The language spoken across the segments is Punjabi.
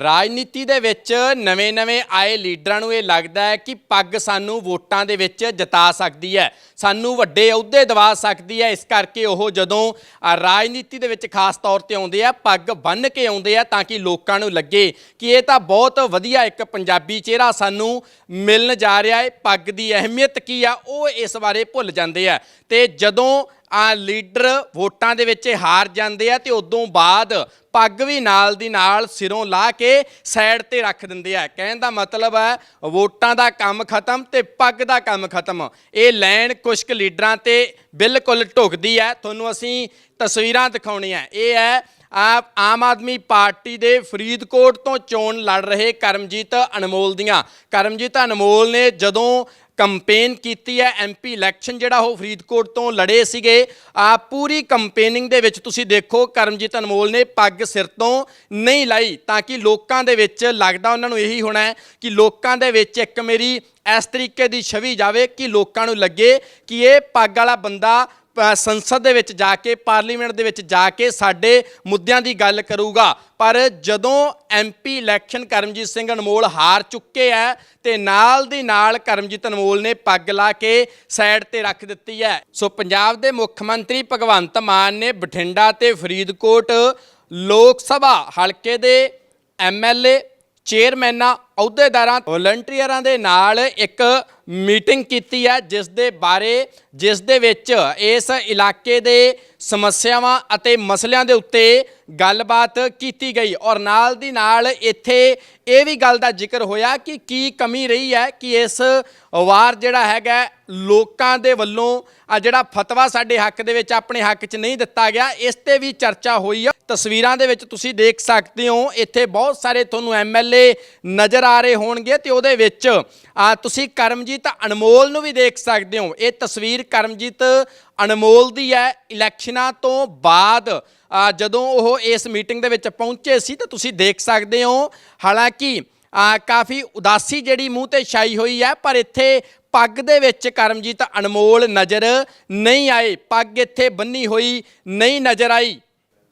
ਰਾਜਨੀਤੀ ਦੇ ਵਿੱਚ ਨਵੇਂ-ਨਵੇਂ ਆਏ ਲੀਡਰਾਂ ਨੂੰ ਇਹ ਲੱਗਦਾ ਹੈ ਕਿ ਪੱਗ ਸਾਨੂੰ ਵੋਟਾਂ ਦੇ ਵਿੱਚ ਜਿਤਾ ਸਕਦੀ ਹੈ, ਸਾਨੂੰ ਵੱਡੇ ਅਹੁਦੇ ਦਿਵਾ ਸਕਦੀ ਹੈ। ਇਸ ਕਰਕੇ ਉਹ ਜਦੋਂ ਰਾਜਨੀਤੀ ਦੇ ਵਿੱਚ ਖਾਸ ਤੌਰ ਤੇ ਆਉਂਦੇ ਆ, ਪੱਗ ਬੰਨ੍ਹ ਕੇ ਆਉਂਦੇ ਆ ਤਾਂ ਕਿ ਲੋਕਾਂ ਨੂੰ ਲੱਗੇ ਕਿ ਇਹ ਤਾਂ ਬਹੁਤ ਵਧੀਆ ਇੱਕ ਪੰਜਾਬੀ ਚਿਹਰਾ ਸਾਨੂੰ ਮਿਲਣ ਜਾ ਰਿਹਾ ਹੈ। ਪੱਗ ਦੀ ਅਹਿਮੀਅਤ ਕੀ ਆ, ਉਹ ਇਸ ਬਾਰੇ ਭੁੱਲ ਜਾਂਦੇ ਆ। ਤੇ ਜਦੋਂ ਆ ਲੀਡਰ ਵੋਟਾਂ ਦੇ ਵਿੱਚ ਹਾਰ ਜਾਂਦੇ ਆ ਤੇ ਉਦੋਂ ਬਾਅਦ ਪੱਗ ਵੀ ਨਾਲ ਦੀ ਨਾਲ ਸਿਰੋਂ ਲਾ ਕੇ ਸਾਈਡ ਤੇ ਰੱਖ ਦਿੰਦੇ ਆ। ਕਹਿਣ ਦਾ ਮਤਲਬ ਹੈ ਵੋਟਾਂ ਦਾ ਕੰਮ ਖਤਮ ਤੇ ਪੱਗ ਦਾ ਕੰਮ ਖਤਮ। ਇਹ ਲੈਣ ਕੁਝ ਕੁ ਲੀਡਰਾਂ ਤੇ ਬਿਲਕੁਲ ਢੁਕਦੀ ਹੈ। ਤੁਹਾਨੂੰ ਅਸੀਂ ਤਸਵੀਰਾਂ ਦਿਖਾਉਣੀਆਂ। ਇਹ ਹੈ, ਆਪ ਆਮ ਆਦਮੀ ਪਾਰਟੀ ਦੇ ਫਰੀਦਕੋਟ ਤੋਂ ਚੋਣ ਲੜ ਰਹੇ ਕਰਮਜੀਤ ਅਨਮੋਲ ਦੀਆਂ। ਕਰਮਜੀਤ ਅਨਮੋਲ ਨੇ ਜਦੋਂ ਕੰਪੇਨ ਕੀਤੀ ਹੈ ਐਮਪੀ ਇਲੈਕਸ਼ਨ ਜਿਹੜਾ ਉਹ ਫਰੀਦਕੋਟ ਤੋਂ ਲੜੇ ਸੀਗੇ। ਆ ਪੂਰੀ ਕੰਪੇਨਿੰਗ ਦੇ ਵਿੱਚ ਤੁਸੀਂ ਦੇਖੋ, ਕਰਮਜੀਤ ਅਨਮੋਲ ਨੇ ਪੱਗ ਸਿਰ ਤੋਂ ਨਹੀਂ ਲਾਈ, ਤਾਂ ਕਿ ਲੋਕਾਂ ਦੇ ਵਿੱਚ ਲੱਗਦਾ ਉਹਨਾਂ ਨੂੰ ਇਹੀ ਹੋਣਾ ਹੈ ਕਿ ਲੋਕਾਂ ਦੇ ਵਿੱਚ ਇੱਕ ਮੇਰੀ ਇਸ ਤਰੀਕੇ ਦੀ ਛਵੀ ਜਾਵੇ ਕਿ ਲੋਕਾਂ ਨੂੰ ਲੱਗੇ ਕਿ ਇਹ ਪੱਗ ਵਾਲਾ ਬੰਦਾ ਸੰਸਦ ਦੇ ਵਿੱਚ ਜਾ ਕੇ, ਪਾਰਲੀਮੈਂਟ ਦੇ ਵਿੱਚ ਜਾ ਕੇ ਸਾਡੇ ਮੁੱਦਿਆਂ ਦੀ ਗੱਲ ਕਰੂਗਾ। ਪਰ ਜਦੋਂ ਐਮਪੀ ਇਲੈਕਸ਼ਨ ਕਰਮਜੀਤ ਸਿੰਘ ਅਨਮੋਲ ਹਾਰ ਚੁੱਕੇ ਹੈ ਤੇ ਨਾਲ ਦੀ ਨਾਲ ਕਰਮਜੀਤ ਅਨਮੋਲ ਨੇ ਪੱਗ ਲਾ ਕੇ ਸਾਈਡ ਤੇ ਰੱਖ ਦਿੱਤੀ ਹੈ ਸੋ ਪੰਜਾਬ ਦੇ ਮੁੱਖ ਮੰਤਰੀ ਭਗਵੰਤ ਮਾਨ ਨੇ ਬਠਿੰਡਾ ਤੇ ਫਰੀਦਕੋਟ ਲੋਕ ਸਭਾ ਹਲਕੇ ਦੇ ਐਮਐਲਏ ਚੇਅਰਮੈਨਾਂ ਅਹੁਦੇਦਾਰਾਂ, ਵਲੰਟੀਅਰਾਂ ਦੇ ਨਾਲ ਇੱਕ ਮੀਟਿੰਗ ਕੀਤੀ ਹੈ ਜਿਸ ਦੇ ਬਾਰੇ ਜਿਸ ਦੇ ਵਿੱਚ ਇਸ ਇਲਾਕੇ ਦੇ ਸਮੱਸਿਆਵਾਂ ਅਤੇ ਮਸਲਿਆਂ ਦੇ ਉੱਤੇ ਗੱਲਬਾਤ ਕੀਤੀ ਗਈ। ਔਰ ਨਾਲ ਦੀ ਨਾਲ ਇੱਥੇ ਇਹ ਵੀ ਗੱਲ ਦਾ ਜ਼ਿਕਰ ਹੋਇਆ ਕਿ ਕੀ ਕਮੀ ਰਹੀ ਹੈ ਕਿ ਇਸ ਵਾਰ ਜਿਹੜਾ ਹੈਗਾ ਲੋਕਾਂ ਦੇ ਵੱਲੋਂ ਆ ਜਿਹੜਾ ਫਤਵਾ ਸਾਡੇ ਹੱਕ ਦੇ ਵਿੱਚ ਆਪਣੇ ਹੱਕ 'ਚ ਨਹੀਂ ਦਿੱਤਾ ਗਿਆ, ਇਸ ਤੇ ਵੀ ਚਰਚਾ ਹੋਈ ਆ। ਤਸਵੀਰਾਂ ਦੇ ਵਿੱਚ ਤੁਸੀਂ ਦੇਖ ਸਕਦੇ ਹੋ, ਇੱਥੇ ਬਹੁਤ ਸਾਰੇ ਤੁਹਾਨੂੰ ਐਮਐਲਏ ਨਜ਼ਰ ਆ ਰਹੇ ਹੋਣਗੇ ਤੇ ਉਹਦੇ ਵਿੱਚ ਤੁਸੀਂ ਕਰਮਜੀਤ ਅਨਮੋਲ ਨੂੰ ਵੀ ਦੇਖ ਸਕਦੇ ਹੋ। ਇਹ ਤਸਵੀਰ ਕਰਮਜੀਤ ਅਨਮੋਲ ਦੀ ਹੈ। ਇਲੈਕਸ਼ਨਾਂ ਤੋਂ ਬਾਅਦ ਜਦੋਂ ਉਹ ਇਸ ਮੀਟਿੰਗ ਦੇ ਵਿੱਚ ਪਹੁੰਚੇ ਸੀ ਤਾਂ ਤੁਸੀਂ ਦੇਖ ਸਕਦੇ ਹੋ। ਹਾਲਾਂਕਿ ਕਾਫੀ ਉਦਾਸੀ ਜਿਹੜੀ ਮੂੰਹ ਤੇ ਛਾਈ ਹੋਈ ਹੈ, ਪਰ ਇੱਥੇ ਪੱਗ ਦੇ ਵਿੱਚ ਕਰਮਜੀਤ ਅਨਮੋਲ ਨਜ਼ਰ ਨਹੀਂ ਆਏ। ਪੱਗ ਇੱਥੇ ਬੰਨੀ ਹੋਈ ਨਹੀਂ ਨਜ਼ਰ ਆਈ।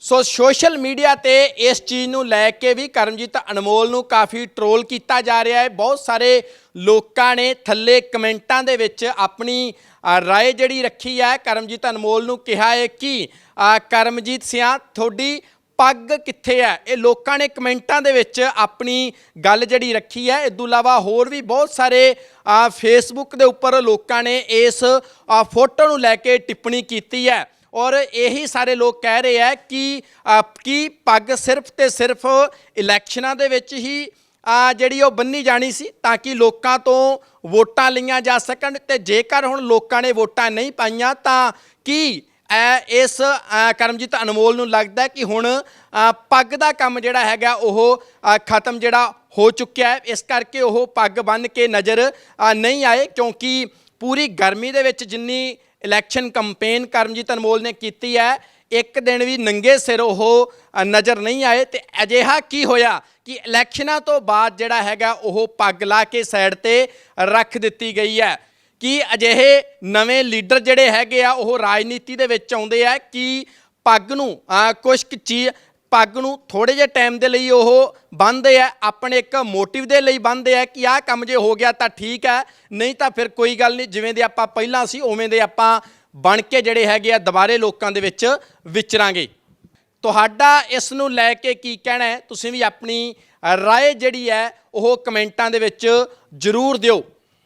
ਸੋ ਸੋਸ਼ਲ ਮੀਡੀਆ ਤੇ ਇਸ ਚੀਜ਼ ਨੂੰ ਲੈ ਕੇ ਵੀ ਕਰਮਜੀਤ ਅਨਮੋਲ ਨੂੰ ਕਾਫੀ ਟਰੋਲ ਕੀਤਾ ਜਾ ਰਿਹਾ ਹੈ। ਬਹੁਤ ਸਾਰੇ ਲੋਕਾਂ ਨੇ ਥੱਲੇ ਕਮੈਂਟਾਂ ਦੇ ਵਿੱਚ ਆਪਣੀ ਅ, ਰਾਏ ਜਿਹੜੀ ਰੱਖੀ ਹੈ ਕਰਮਜੀਤ ਅਨਮੋਲ ਨੂੰ ਕਿਹਾ ਹੈ ਕਿ ਕਰਮਜੀਤ ਸਿਆਂ ਤੁਹਾਡੀ ਪੱਗ ਕਿੱਥੇ ਹੈ? ਇਹ ਲੋਕਾਂ ਨੇ ਕਮੈਂਟਾਂ ਦੇ ਵਿੱਚ ਆਪਣੀ ਗੱਲ ਜਿਹੜੀ ਰੱਖੀ ਹੈ। ਇਸ ਤੋਂ ਇਲਾਵਾ ਹੋਰ ਵੀ ਬਹੁਤ ਸਾਰੇ ਫੇਸਬੁੱਕ ਦੇ ਉੱਪਰ ਲੋਕਾਂ ਨੇ ਇਸ ਫੋਟੋ ਨੂੰ ਲੈ ਕੇ ਟਿੱਪਣੀ ਕੀਤੀ ਹੈ। ਔਰ ਇਹੀ ਸਾਰੇ ਲੋਕ ਕਹਿ ਰਹੇ ਆ ਕਿ ਕੀ ਪੱਗ ਸਿਰਫ ਤੇ ਸਿਰਫ ਇਲੈਕਸ਼ਨਾਂ ਦੇ ਵਿੱਚ ਹੀ ਆ ਜਿਹੜੀ ਉਹ ਬੰਨੀ ਜਾਣੀ ਸੀ ਤਾਂ ਕਿ ਲੋਕਾਂ ਤੋਂ ਵੋਟਾਂ ਲਈਆਂ ਜਾ ਸਕਣ ਤੇ ਜੇਕਰ ਹੁਣ ਲੋਕਾਂ ਨੇ ਵੋਟਾਂ ਨਹੀਂ ਪਾਈਆਂ ਤਾਂ ਕੀ ਇਸ ਕਰਮਜੀਤ ਅਨਮੋਲ ਨੂੰ ਲੱਗਦਾ ਕਿ ਹੁਣ ਪੱਗ ਦਾ ਕੰਮ ਜਿਹੜਾ ਹੈਗਾ ਉਹ ਖਤਮ ਜਿਹੜਾ ਹੋ ਚੁੱਕਿਆ ਹੈ। ਇਸ ਕਰਕੇ ਉਹ ਪੱਗ ਬੰਨ੍ਹ ਕੇ ਨਜ਼ਰ ਨਹੀਂ ਆਏ ਕਿਉਂਕਿ ਪੂਰੀ ਗਰਮੀ ਦੇ ਵਿੱਚ ਜਿੰਨੀ ਇਲੈਕਸ਼ਨ ਕੰਪੇਨ ਕਰਮਜੀਤ ਅਨਮੋਲ ਨੇ ਕੀਤੀ ਹੈ। ਇੱਕ ਦਿਨ ਵੀ ਨੰਗੇ ਸਿਰ ਉਹ ਨਜ਼ਰ ਨਹੀਂ ਆਏ ਤੇ ਅਜਿਹਾ ਕੀ ਹੋਇਆ ਕਿ ਇਲੈਕਸ਼ਨਾਂ ਤੋਂ ਬਾਅਦ ਜਿਹੜਾ ਹੈਗਾ ਉਹ ਪੱਗ ਲਾ ਕੇ ਸਾਈਡ ਤੇ ਰੱਖ ਦਿੱਤੀ ਗਈ ਹੈ। ਕਿ ਅਜਿਹੇ ਨਵੇਂ ਲੀਡਰ ਜਿਹੜੇ ਹੈਗੇ ਆ ਉਹ ਰਾਜਨੀਤੀ ਦੇ ਵਿੱਚ ਆਉਂਦੇ ਆ? ਕਿ ਪੱਗ ਨੂੰ ਆ, ਕੁਛ ਕੁ ਚੀਜ਼ ਪੱਗ ਨੂੰ ਥੋੜੇ ਜਿਹੇ ਟਾਈਮ ਦੇ ਲਈ ਉਹ ਬੰਨ੍ਹਦੇ ਆ, ਆਪਣੇ ਇੱਕ ਮੋਟਿਵ ਦੇ ਲਈ ਬੰਨ੍ਹਦੇ ਆ ਕਿ ਆਹ ਕੰਮ ਜੇ ਹੋ ਗਿਆ ਤਾਂ ਠੀਕ ਹੈ ਨਹੀਂ ਤਾਂ ਫਿਰ ਕੋਈ ਗੱਲ ਨਹੀਂ, ਜਿਵੇਂ ਦੇ ਆਪਾਂ ਪਹਿਲਾਂ ਸੀ, ਉਵੇਂ ਦੇ ਆਪਾਂ ਬਣ ਕੇ ਜਿਹੜੇ ਹੈਗੇ ਆ ਦੁਬਾਰੇ ਲੋਕਾਂ ਦੇ ਵਿੱਚ ਵਿਚਰਾਂਗੇ। ਤੁਹਾਡਾ ਇਸ ਨੂੰ ਲੈ ਕੇ ਕੀ ਕਹਿਣਾ ਹੈ? ਤੁਸੀਂ ਵੀ ਆਪਣੀ ਰਾਏ ਜਿਹੜੀ ਹੈ, ਉਹ ਕਮੈਂਟਾਂ ਦੇ ਵਿੱਚ ਜ਼ਰੂਰ ਦਿਓ।